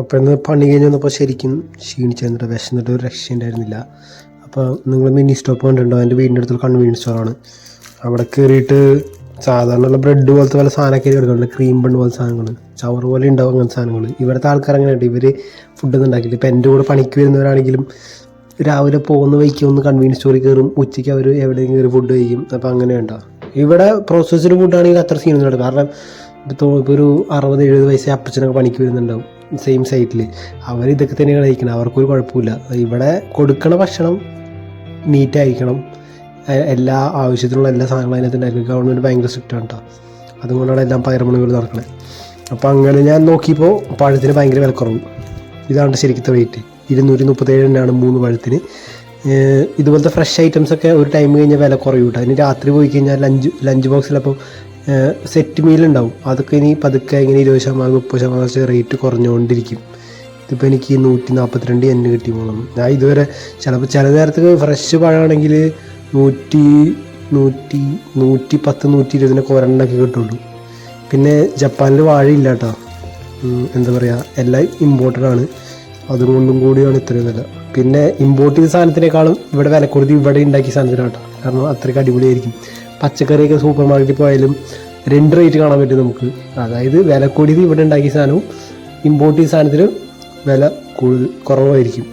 അപ്പോൾ ഇന്ന് പണി കഴിഞ്ഞ് വന്നപ്പോൾ ശരിക്കും ക്ഷീണിച്ചിരുന്നിട്ട് വിശന്നിട്ട് ഒരു രക്ഷയുണ്ടായിരുന്നില്ല അപ്പോൾ നിങ്ങൾ മിനി സ്റ്റോപ്പ് കണ്ടിട്ടുണ്ടോ? എന്റെ വീടിന്റെ അടുത്തുള്ള കൺവീനിയൻസ് സ്റ്റോറാണ് അവിടെ കയറിയിട്ട് സാധാരണ ബ്രെഡ് പോലത്തെ പല സാധനമൊക്കെ എടുക്കുന്നുണ്ട് ക്രീം ബൺ പോലത്തെ സാധനങ്ങൾ ചവർ പോലെ ഉണ്ടാവും അങ്ങനത്തെ സാധനങ്ങൾ ഇവിടുത്തെ ആൾക്കാർ അങ്ങനെയുണ്ട്. ഇവർ ഫുഡൊന്നും ഉണ്ടാക്കില്ല ഇപ്പം എന്റെ കൂടെ പണിക്ക് വരുന്നവരാണെങ്കിലും രാവിലെ പോകുന്ന വഴിക്ക് ഒന്ന് കൺവീനിയൻസ് സ്റ്റോറിൽ കയറും ഉച്ചയ്ക്ക് അവർ എവിടെയെങ്കിലും കയറി ഫുഡ് കഴിക്കും. അപ്പോൾ അങ്ങനെയുണ്ടോ ഇവിടെ പ്രോസസ്ഡ് ഫുഡാണെങ്കിൽ അത്ര സീനൊന്നും ഉണ്ടാവും കാരണം ഇപ്പോൾ ഒരു അറുപത് എഴുപത് വയസ്സേ അപ്പച്ചനൊക്കെ പണിക്ക് വരുന്നുണ്ടാവും. സെയിം സൈറ്റിൽ അവർ ഇതൊക്കെ തന്നെയാണ് കഴിക്കുന്നത് അവർക്കൊരു കുഴപ്പമില്ല ഇവിടെ കൊടുക്കണ ഭക്ഷണം നീറ്റായിരിക്കണം എല്ലാ ആവശ്യത്തിനുള്ള എല്ലാ സാധനങ്ങളും അതിനകത്ത് ഉണ്ടായിരിക്കും. ഗവൺമെന്റ് ഭയങ്കര സ്ട്രിക്റ്റ് ആണ് കേട്ടോ അതുകൊണ്ടാണ് എല്ലാം പയർമണികൾ നടക്കുന്നത് അപ്പോൾ അങ്ങനെ ഞാൻ നോക്കിയപ്പോൾ പഴത്തിന് ഭയങ്കര വിലക്കുറവ്. ഇതാണ് ശരിക്കത്തെ റേറ്റ് ഇരുന്നൂറ്റി മുപ്പത്തേഴ് തന്നെയാണ് മൂന്ന് പഴത്തിന്. ഇതുപോലത്തെ ഫ്രഷ് ഐറ്റംസ് ഒക്കെ ഒരു ടൈം കഴിഞ്ഞാൽ വില കുറയും കേട്ടോ അതിന് രാത്രി പോയി കഴിഞ്ഞാൽ ലഞ്ച് ലഞ്ച് ബോക്സിലപ്പോൾ സെറ്റ് മീൽ ഉണ്ടാവും. അതൊക്കെ ഇനി പതുക്കെ ഇങ്ങനെ ഇരുപത് ശതമാനം മുപ്പത് ശതമാനം റേറ്റ് കുറഞ്ഞുകൊണ്ടിരിക്കും ഇതിപ്പോൾ എനിക്ക് നൂറ്റി നാൽപ്പത്തിരണ്ട് എന്നെ കിട്ടി പോകണം ഞാൻ ഇതുവരെ ചിലപ്പോൾ ചില നേരത്ത് ഫ്രഷ് പഴമാണെങ്കിൽ നൂറ്റി നൂറ്റി നൂറ്റി പത്ത് നൂറ്റി ഇരുപതിനൊക്കെ ഒരെണ്ണൊക്കെ കിട്ടുള്ളൂ. പിന്നെ ജപ്പാനിൽ വാഴയില്ല കേട്ടോ. എന്താ പറയുക എല്ലാം ഇമ്പോർട്ടഡ് ആണ്. അതുകൊണ്ടും കൂടിയാണ് ഇത്രയും വില. പിന്നെ ഇമ്പോർട്ട് ചെയ്ത സാധനത്തിനേക്കാളും ഇവിടെ വില കൊടുത്ത് ഇവിടെ ഉണ്ടാക്കിയ സാധനത്തിനാണ് കേട്ടോ കാരണം അത്രയ്ക്ക് അടിപൊളിയായിരിക്കും. പച്ചക്കറിയൊക്കെ സൂപ്പർ മാർക്കറ്റിൽ പോയാലും രണ്ട് റേറ്റ് കാണാൻ പറ്റും നമുക്ക്. അതായത് വില കൂടിയത് ഇവിടെ ഉണ്ടാക്കിയ സാധനവും ഇമ്പോർട്ട് ചെയ്ത സാധനത്തിന് വില കൂടുതൽ കുറവായിരിക്കും.